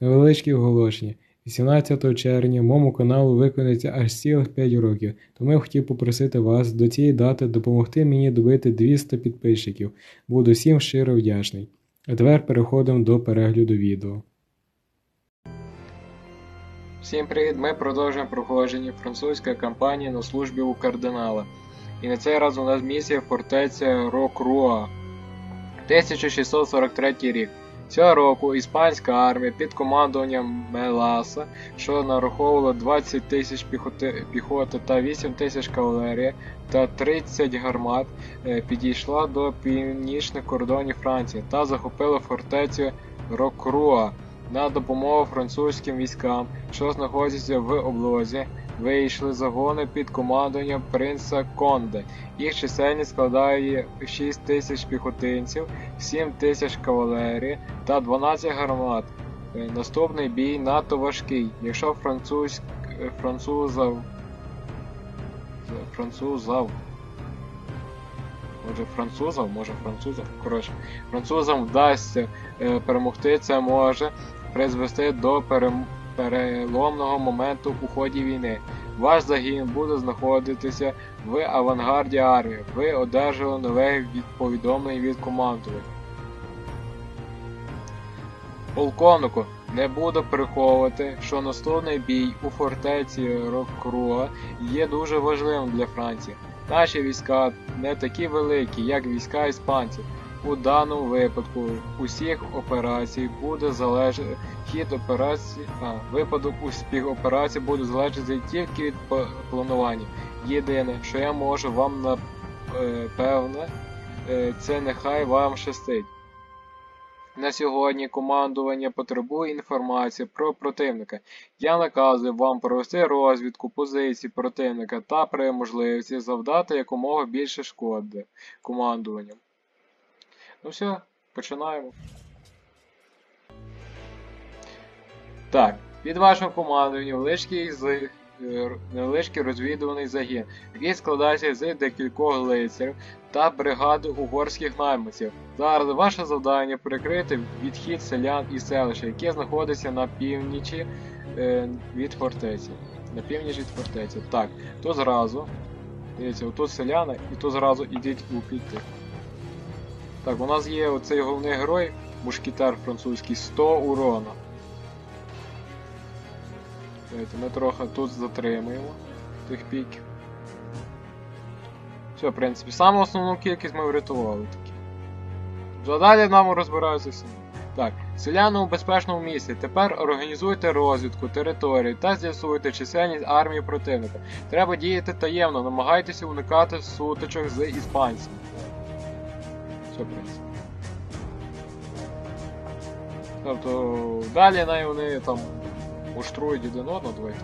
Невеличкі оголошення. 18 червня моєму каналу виконується аж цілих 5 років, тому я хотів попросити вас до цієї дати допомогти мені добити 200 підписчиків. Буду всім щиро вдячний. А тепер переходимо до перегляду відео. Всім привіт! Ми продовжуємо проходження французької кампанії на службі у кардинала. І на цей раз у нас місія фортеця Рокруа. 1643 рік. Цього року іспанська армія під командуванням Меласа, що нараховувала 20 тисяч піхоти, піхоти та 8 тисяч кавалерії та 30 гармат, е, підійшла до північних кордонів Франції та захопила фортецю Рокруа. На допомогу французьким військам, що знаходяться в облозі, вийшли загони під командуванням принца Конде. Їх чисельність складає 6 тисяч піхотинців, 7 тисяч кавалерії та 12 гармат. Е, Наступний бій надто важкий. Якщо француз... французав. французав. Може французам, може французам. Коротше, французам вдасться е, перемогти, це може призвести до перем... переломного моменту у ході війни. Ваш загін буде знаходитися в авангарді армії. Ви одержали нове повідомлення від командування. Полковнику, не буду приховувати, що наступний бій у фортеці Рокруа є дуже важливим для Франції. Наші війська не такі великі, як війська іспанців. У даному випадку усіх операцій буде залежати хід операції, а випадок успіх операції буде залежати тільки від планування. Єдине, що я можу вам напевне, е, це нехай вам щастить. На сьогодні командування потребує інформації про противника. Я наказую вам провести розвідку позицій противника та при можливості завдати якомога більше шкоди командуванням. Ну все, починаємо. Так, під вашим командуванням невеличкий, з... е, невеличкий розвідуваний загін, який складається з декількох лицарів та бригади угорських найманців. Зараз ваше завдання прикрити відхід селян і селища, які знаходяться на північі е, від фортеці. На північ від фортеці. Так, то зразу. Дивіться, отут селяни, і то зразу ідіть у піти. Так, у нас є оцей головний герой, мушкетер французький, 100 урона. Давайте ми трохи тут затримуємо тих піків. Все, в принципі, саму основну кількість ми врятували таки. Вже далі нам розбираються самі. Так, селяни у безпечному місці. Тепер організуйте розвідку території та з'ясуйте чисельність армії противника. Треба діяти таємно, намагайтеся уникати сутичок з іспанцями. Принципі. Тобто далі най вони там уштрують один одного, давайте.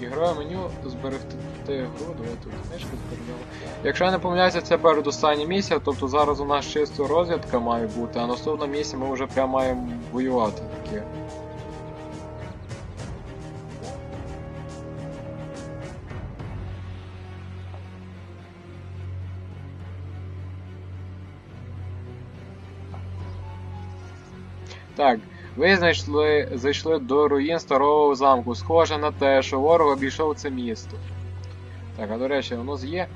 Ігрове меню зберегти гру, давайте тут книжку зберемо. Якщо я не помиляюся, це передостання місія, тобто зараз у нас чисто розвідка має бути, а наступна місія ми вже прямо маємо воювати таке. Ви знайшли, зайшли до руїн старого замку. Схоже на те, що ворог обійшов це місто. Так, а до речі, нас є.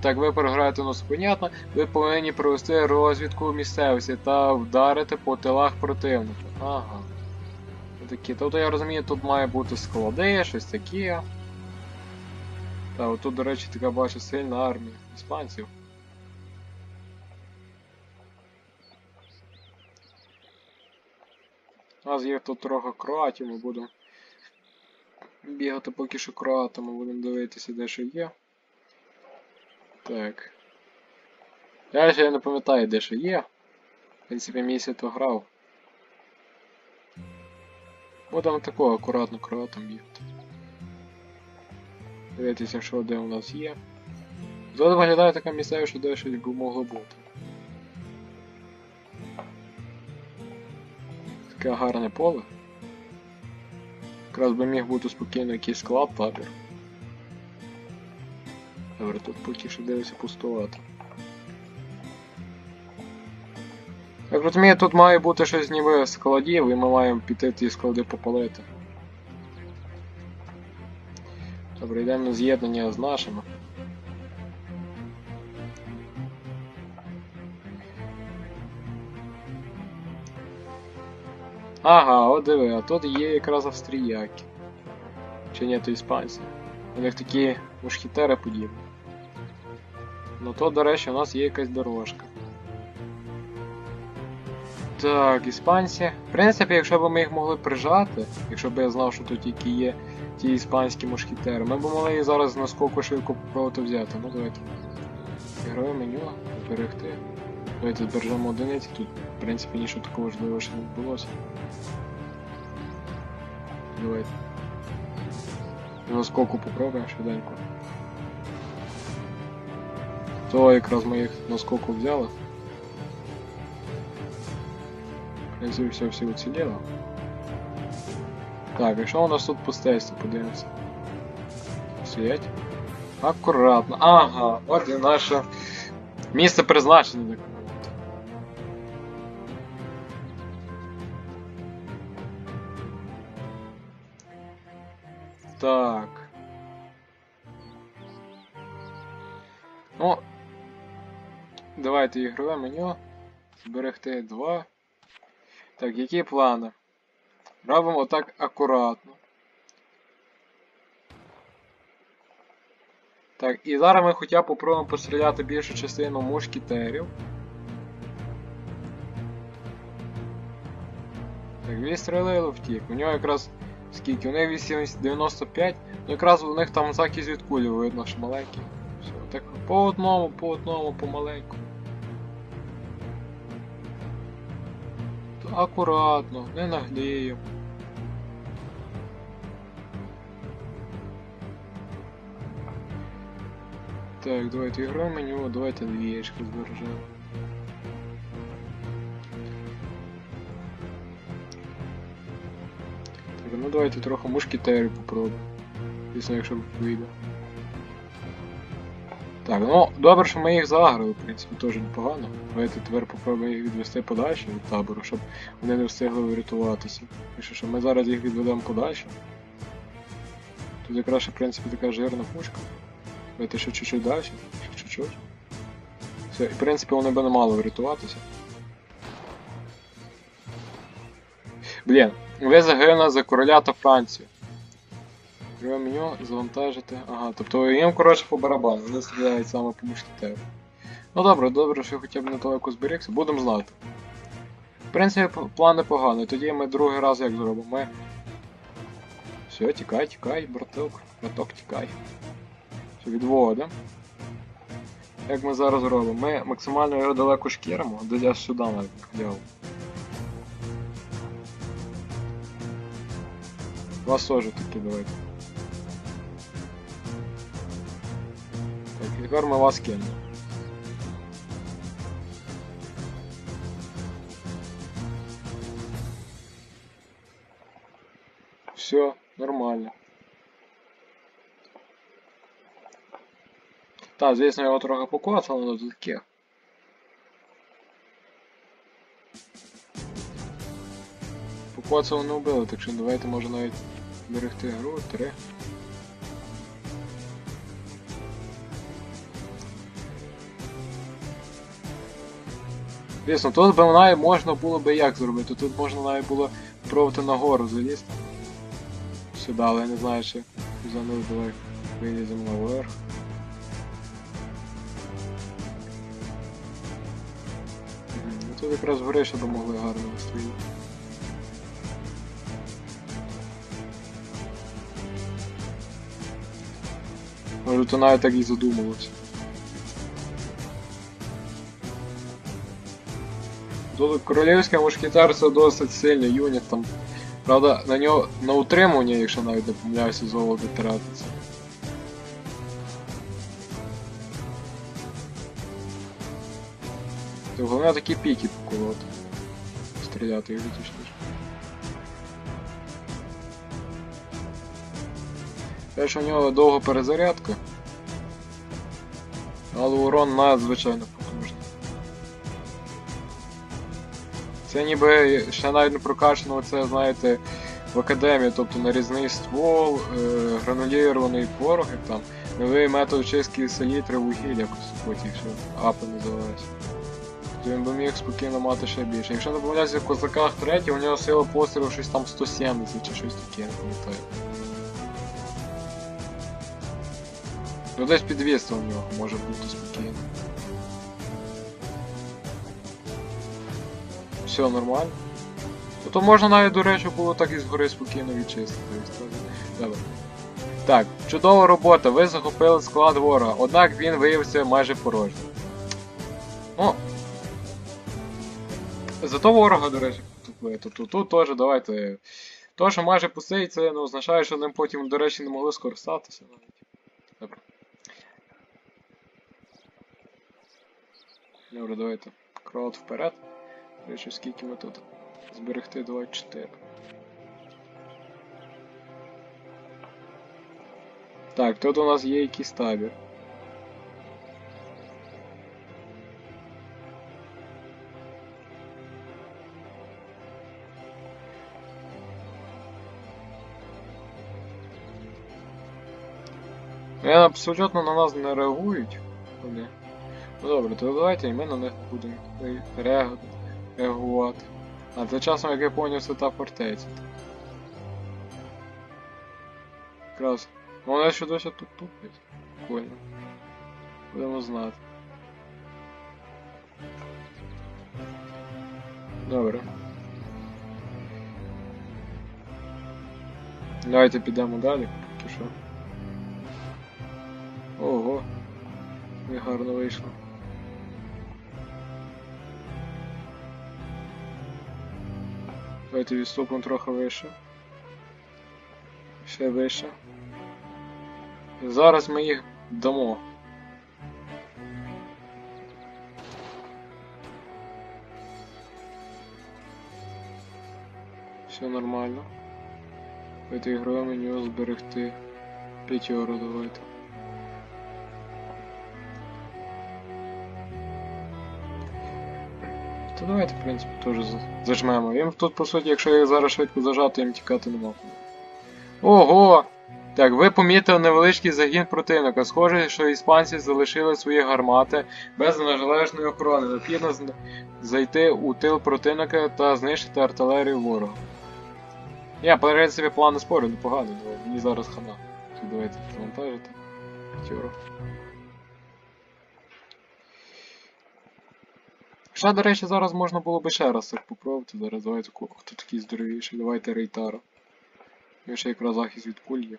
Так, ви програєте нас понятно. Ви повинні провести розвідку місцевості та вдарити по тилах противника. Ага. Такі. Тобто я розумію, тут має бути склади, щось таке. Так, отут, до речі, така бачу сильна армія іспанців. Нас є тут трохи кроатів, ми будемо бігати поки що кроатами, будемо дивитися, де що є. Так. Я ще не пам'ятаю, де що є. В принципі, місяць то грав. Будемо такого акуратно кроатом бігати. Дивитися, що де у нас є. Зараз виглядає така місцевість, що де щось могло бути. Таке гарне поле. Якраз би міг бути спокійно якийсь склад табір. Добре, тут поки що дивиться пустувати. Так розумію, тут має бути щось ніби складів, і ми маємо піти ті склади попалити. Добре, йдемо на з'єднання з нашими. Ага, от диви, а тут є якраз австріяки. Чи ні, то іспанці. У них такі мушкетери подібні. Ну то, до речі, у нас є якась дорожка. Так, іспанці. В принципі, якщо б ми їх могли прижати, якщо б я знав, що тут тільки є ті іспанські мушкетери, ми б могли їх зараз на скоку швидко попробувати взяти. Ну давайте. Ігрове меню, зберегти. Давайте збережемо одиниці, тут в принципі нічого такого важливого ще не відбулося. Давайте. На скоку попробуємо швиденько. То якраз ми їх на скоку взяли. В принципі, все, все уціліло. Так, і що у нас тут по стесті, подивимося. Стоять. Акуратно. Ага, от і наше місце призначення, Так. Ну. Давайте ігрове меню. Зберегти 2. Так, які плани? Робимо так акуратно. Так, і зараз ми хоча б попробуємо постріляти більшу частину мушкетерів. Так, відстрелили втік. У нього якраз скільки? У них 895, ну якраз у них там закись від кулі видно, що маленький. Все, так по одному, по одному, помаленьку. Акуратно, не нагліємо. Так, давайте ігрове меню, давайте двієчку збережемо. Ну давайте трохи мушкетерів попробуємо. Звісно, якщо вийде. Так, ну добре, що ми їх заграли, в принципі, теж непогано. Давайте тепер попробуємо їх відвести подальше від табору, щоб вони не встигли врятуватися. І що ми зараз їх відведемо подальше. Тут якраз, в принципі, така жирна пушка. Давайте ще чуть-чуть далі, ще чуть-чуть. Все, і в принципі вони би не мали врятуватися. Блін, ви загинули за короля та Францію. Друге меню, завантажити. Ага, тобто їм, коротше, по барабану, вони стріляють саме по мушкетеру. Ну добре, добре, що хоча б недалеко зберігся, будемо знати. В принципі, п- план непоганий. Тоді ми другий раз як зробимо. Ми. Все, тікай, тікай, браток, браток, тікай. Все, відводимо. Як ми зараз робимо? Ми максимально його далеко шкіримо, десь аж сюди навіть. Вас теж такі давайте. Так, і тепер ми вас кинемо. Все, нормально. Так, звісно, його трохи покоцало, але тут таке. Покоцало не вбили, так що давайте може навіть берегти гру, три. Звісно, тут би навіть можна було би як зробити, тут можна навіть було пробувати нагору залізти. Сюди, але я не знаю, чи занув давай виліземо наверх. Ну тут якраз вгори ще би могли гарно вистрілити. Може то навіть так і задумувався. Тут королівське мушкетерство досить сильний юніт там. Правда, на нього на утримування, якщо навіть не помиляюся, золото тратиться. То головне такі піки поколоти. Стріляти їх точніше. Те, що у нього довга перезарядка. Але урон надзвичайно потужний. Це ніби ще навіть не прокачано, це, знаєте, в академії, тобто нарізний ствол, е, гранулірований порох, як там, новий метод чистки селітри вугілля, якось потім ще апи називається. То він би міг спокійно мати ще більше. Якщо не помиляюся, в козаках третій, у нього сила пострілу щось там 170 чи щось таке, я не пам'ятаю. Ну десь під 200 у нього може бути спокійно. Все нормально. Ну, то можна навіть, до речі, було так і згори спокійно відчистити. Добре. Так, чудова робота, ви захопили склад ворога, однак він виявився майже порожнім. Ну. Зато ворога, до речі, тупили. Тобто тут теж давайте. То, що майже пустий, це не означає, що ним потім, до речі, не могли скористатися навіть. Добре. Добре, давайте. Крот вперед. Речі, скільки ми тут? Зберегти 24. Так, тут у нас є якийсь табір. Вони абсолютно на нас не реагують. Вони. Ну добре, то давайте і ми на них будемо реагувати. А це часом, як я поняв, це та фортеця. Якраз. Ну вони ще досі тут тупить. Прикольно. Будемо знати. Добре. Давайте підемо далі, поки що. Ого. Не гарно вийшло. Давайте відступимо трохи вище. Ще вище. Зараз ми їх дамо. Все нормально. Давайте ігрове меню зберегти. П'ятеро давайте. То давайте, в принципі, теж зажмемо. Їм тут, по суті, якщо їх зараз швидко зажати, їм тікати нема куди. Ого! Так, ви помітили невеличкий загін противника. Схоже, що іспанці залишили свої гармати без належної охорони. Необхідно зайти у тил противника та знищити артилерію ворога. Я, в принципі, план не спорю, непогано, але мені зараз хана. Тут давайте завантажити. П'ятеро. Ще, до речі, зараз можна було би ще раз так попробувати. Зараз давайте хто такий здоровіший, давайте Рейтара. Він ще якраз захист від куль є.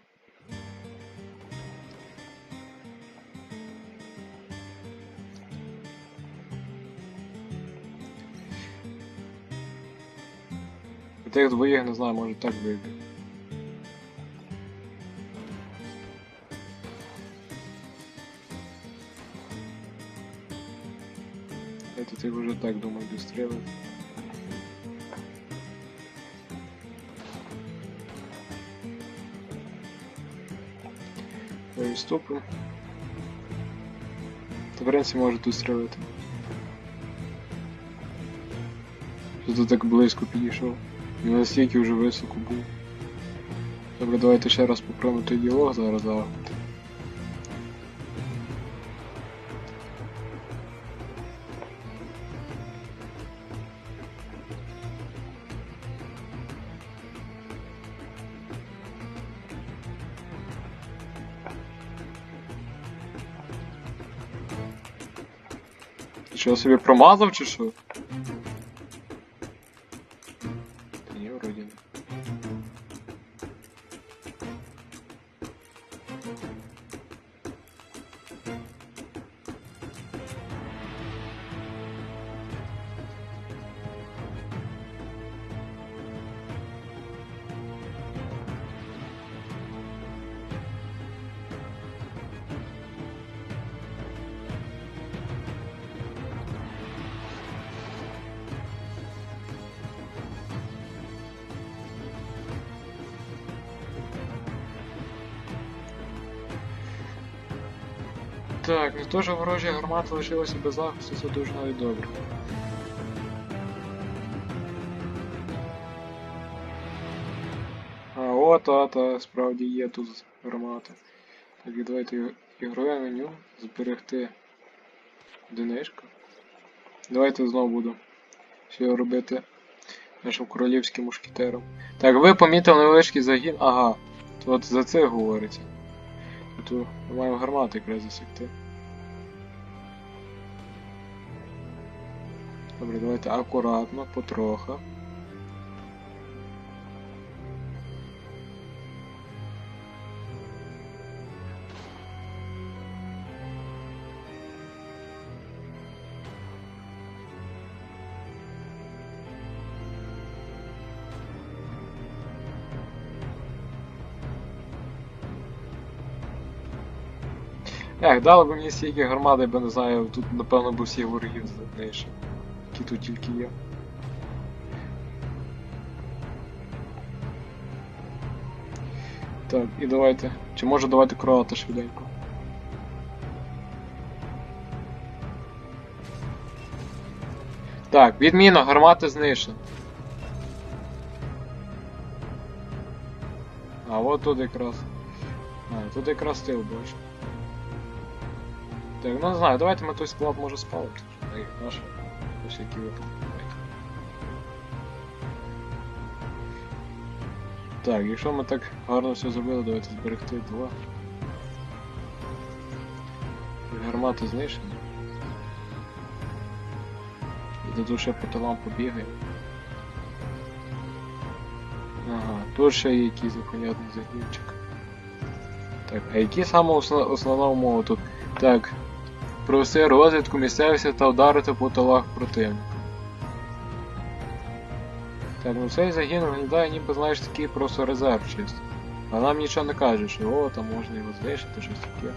Тих двоїх не знаю, може так вийде. Тут їх вже так думаю дострілити. Відступимо. Та в принципі може тут стрілити. Що так близько підійшов? Не настільки вже високо був. Добре, давайте ще раз попробуємо той діалог зараз залагодити. Собі промазав чи що? Так, ну то, що ворожа гармата лишилася без захисту, це дуже навіть добре. А, о, а, та, справді є тут гармата. Так, давайте ігрове меню, зберегти одиничку. Давайте знову буду все робити нашим королівським мушкетером. Так, ви помітили невеличкий загін. Ага, от за це говориться. Ми маємо гармати якраз засікти. Добре, давайте акуратно, потроха. Ех, дали б мені стільки гармат, я би не знаю, тут напевно б всіх ворогів знищив. Які тут тільки є. Так, і давайте. Чи може давайте кроата швиденько. Так, відмінно, гармати знищено. А, от тут якраз. А, тут якраз тил бачу. Так, ну не знаю, давайте ми той склад може спалимо. Ай, наш. На всякий випадок. Так, якщо ми так гарно все зробили, давайте зберегти два. Гармати знищені. І тут по талам побігаємо. Ага, тут ще є якийсь непонятний загінчик. Так, а які саме основна умова тут? Так. Провести розвідку місцевості та вдарити по тилах противника. Так, ну цей загін виглядає ніби, знаєш, такий просто резерв чисто. А нам нічого не каже, що о, там можна його знищити, щось таке.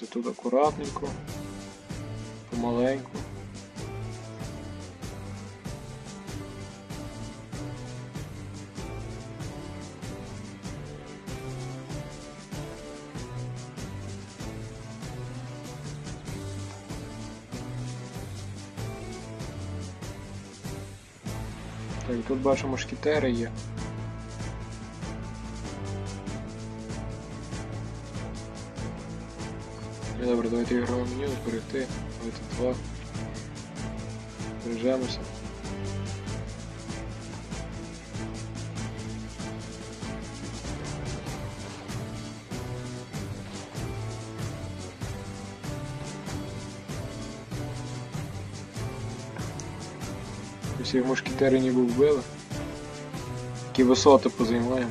Добре, тут акуратненько, помаленьку. Так, тут бачимо шкітери є. Ну, Добре, давайте ігрове меню зберегти. Давайте два. Бережемося. Всіх мушкетери ніби вбили. Такі висоти позаймаємо.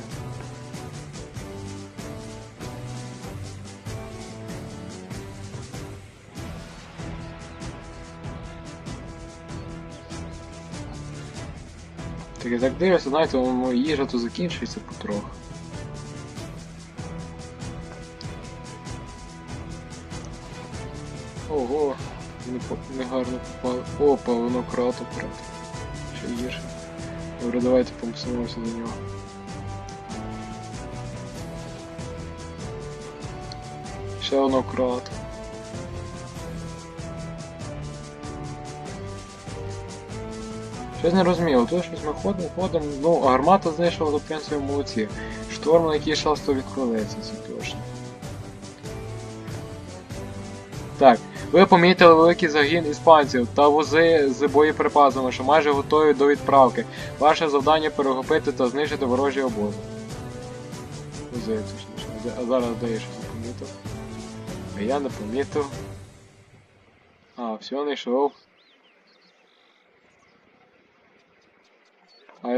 Так я так знаєте, їжа то закінчується потроху. Ого, не гарно попало. Опа, воно крату прям. Ще гірше. Добре, давайте помсуємося до нього. Ще воно крато. Щось не розумію, то щось ми ходимо, ходимо, ну, гармата знайшла, то в принципі молодці. Шторм, на який шалсто відкладеться, це точно. Так, ви помітили великий загін іспанців та вози з боєприпасами, що майже готові до відправки. Ваше завдання перехопити та знищити ворожі обози. Вози, точніше. А зараз я щось не помітив. А я не помітив. А, все, знайшов. А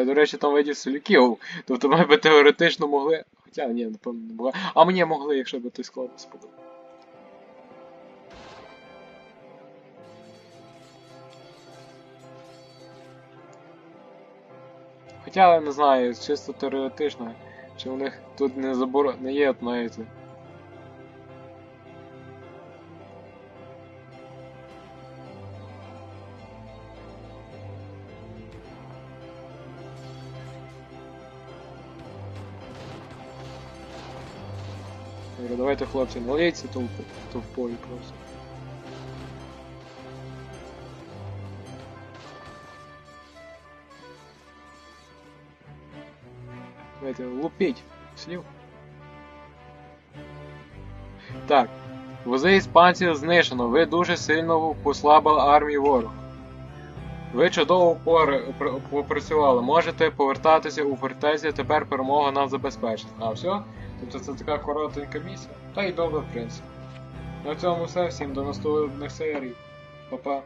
я, до речі, там видів соляків. Тобто ми би теоретично могли. Хоча ні, напевно, не могли. А мені могли, якщо б той склад сподобав. Хоча не знаю, чисто теоретично, чи у них тут не забор... не є, от, Добре, давайте, хлопці, налийте толпу, толпою просто. Давайте, лупіть слів. Так. Вози іспанців знищено. Ви дуже сильно послабили армію ворога. Ви чудово попрацювали. Можете повертатися у фортецю, тепер перемога нам забезпечена. А все? Тобто це така коротенька місія? Та й добре, в принципі. На цьому все. Всім до наступних серій. Па-па.